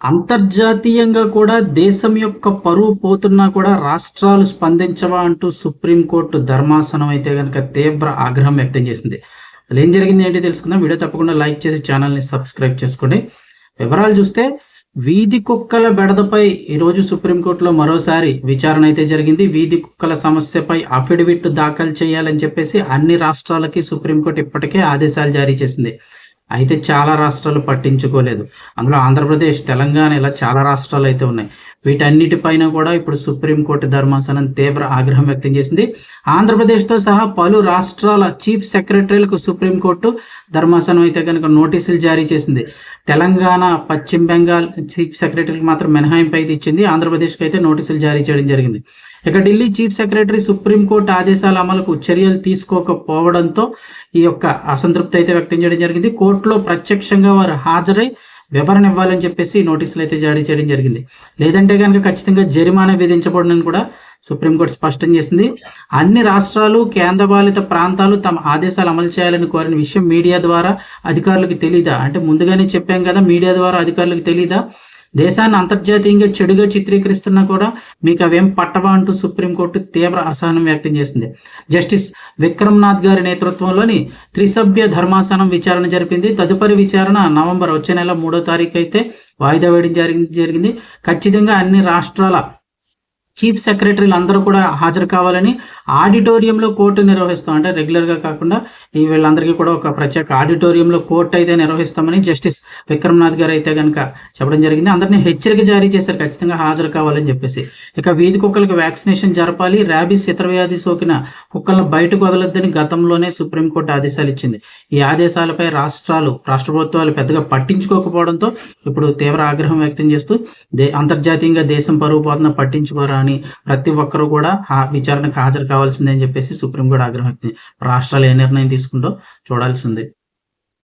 అంతర్జాతీయంగా కూడా దేశం యొక్క పరువు పోతున్నా కూడా రాష్ట్రాలు స్పందించవా అంటూ సుప్రీంకోర్టు ధర్మాసనం అయితే కనుక తీవ్ర ఆగ్రహం వ్యక్తం చేసింది. అసలు ఏం జరిగింది ఏంటి తెలుసుకుందాం. వీడియో తప్పకుండా లైక్ చేసి ఛానల్ని సబ్స్క్రైబ్ చేసుకోండి. వివరాలు చూస్తే వీధి కుక్కల బెడదపై ఈరోజు సుప్రీంకోర్టులో మరోసారి విచారణ అయితే జరిగింది. వీధి కుక్కల సమస్యపై అఫిడవిట్ దాఖలు చేయాలని చెప్పేసి అన్ని రాష్ట్రాలకి సుప్రీంకోర్టు ఇప్పటికే ఆదేశాలు జారీ చేసింది. అయితే చాలా రాష్ట్రాలు పట్టించుకోలేదు. అందులో ఆంధ్రప్రదేశ్ తెలంగాణ ఇలా చాలా రాష్ట్రాలు అయితే ఉన్నాయి. వీటన్నిటిపైన కూడా ఇప్పుడు సుప్రీంకోర్టు ధర్మాసనం తీవ్ర ఆగ్రహం వ్యక్తం చేసింది. ఆంధ్రప్రదేశ్తో సహా పలు రాష్ట్రాల చీఫ్ సెక్రటరీలకు సుప్రీంకోర్టు ధర్మాసనం అయితే కనుక నోటీసులు జారీ చేసింది. తెలంగాణ పశ్చిమ బెంగాల్ చీఫ్ సెక్రటరీకి మాత్రం మినహాయింపు అయితే ఇచ్చింది. ఆంధ్రప్రదేశ్కి అయితే నోటీసులు జారీ చేయడం జరిగింది. ఇక ఢిల్లీ చీఫ్ సెక్రటరీ సుప్రీంకోర్టు ఆదేశాల అమలుకు చర్యలు తీసుకోకపోవడంతో ఈ యొక్క అసంతృప్తి అయితే వ్యక్తం చేయడం జరిగింది. కోర్టులో ప్రత్యక్షంగా వారు హాజరై వివరణ ఇవ్వాలని చెప్పేసి నోటీసులు అయితే జారీ చేయడం జరిగింది. లేదంటే కనుక ఖచ్చితంగా జరిమానా విధించబడనని కూడా సుప్రీంకోర్టు స్పష్టం చేసింది. అన్ని రాష్ట్రాలు కేంద్రపాలిత ప్రాంతాలు తమ ఆదేశాలు అమలు చేయాలని కోరిన విషయం మీడియా ద్వారా అధికారులకు తెలీదా? అంటే ముందుగానే చెప్పాం కదా మీడియా ద్వారా అధికారులకు తెలీదా? దేశాన్ని అంతర్జాతీయంగా చెడుగా చిత్రీకరిస్తున్నా కూడా మీకు అవేం పట్టవా అంటూ సుప్రీంకోర్టు తీవ్ర అసహనం వ్యక్తం చేసింది. జస్టిస్ విక్రమ్నాథ్ గారి నేతృత్వంలోని త్రిసభ్య ధర్మాసనం విచారణ జరిపింది. తదుపరి విచారణ నవంబర్ వచ్చే నెల మూడో తారీఖు అయితే వాయిదా వేయడం జరిగి జరిగింది. ఖచ్చితంగా అన్ని రాష్ట్రాల చీఫ్ సెక్రటరీలు అందరూ కూడా హాజరు కావాలని ఆడిటోరియంలో కోర్టు నిర్వహిస్తాం. అంటే రెగ్యులర్గా కాకుండా ఈ వీళ్ళందరికీ కూడా ఒక ప్రత్యేక ఆడిటోరియంలో కోర్టు అయితే నిర్వహిస్తామని జస్టిస్ విక్రమ్నాథ్ గారు అయితే కనుక చెప్పడం జరిగింది. అందరినీ హెచ్చరిక జారీ చేశారు. ఖచ్చితంగా హాజరు కావాలని చెప్పేసి. ఇక వీధి కుక్కలకు వ్యాక్సినేషన్ జరపాలి. ర్యాబీస్ ఇతర వ్యాధి సోకిన కుక్కలను బయటకు వదలొద్దని గతంలోనే సుప్రీంకోర్టు ఆదేశాలు ఇచ్చింది. ఈ ఆదేశాలపై రాష్ట్రాలు రాష్ట్ర ప్రభుత్వాలు పెద్దగా పట్టించుకోకపోవడంతో ఇప్పుడు తీవ్ర ఆగ్రహం వ్యక్తం చేస్తూ దే అంతర్జాతీయంగా దేశం పరుగు పోతున్న పట్టించుకోరా అని ప్రతి ఒక్కరూ కూడా ఆ విచారణకు హాజరు కావాల్సిందే అని చెప్పేసి సుప్రీంకోర్టు ఆగ్రహం రాష్ట్రాలు ఏ నిర్ణయం తీసుకుంటో చూడాల్సిందే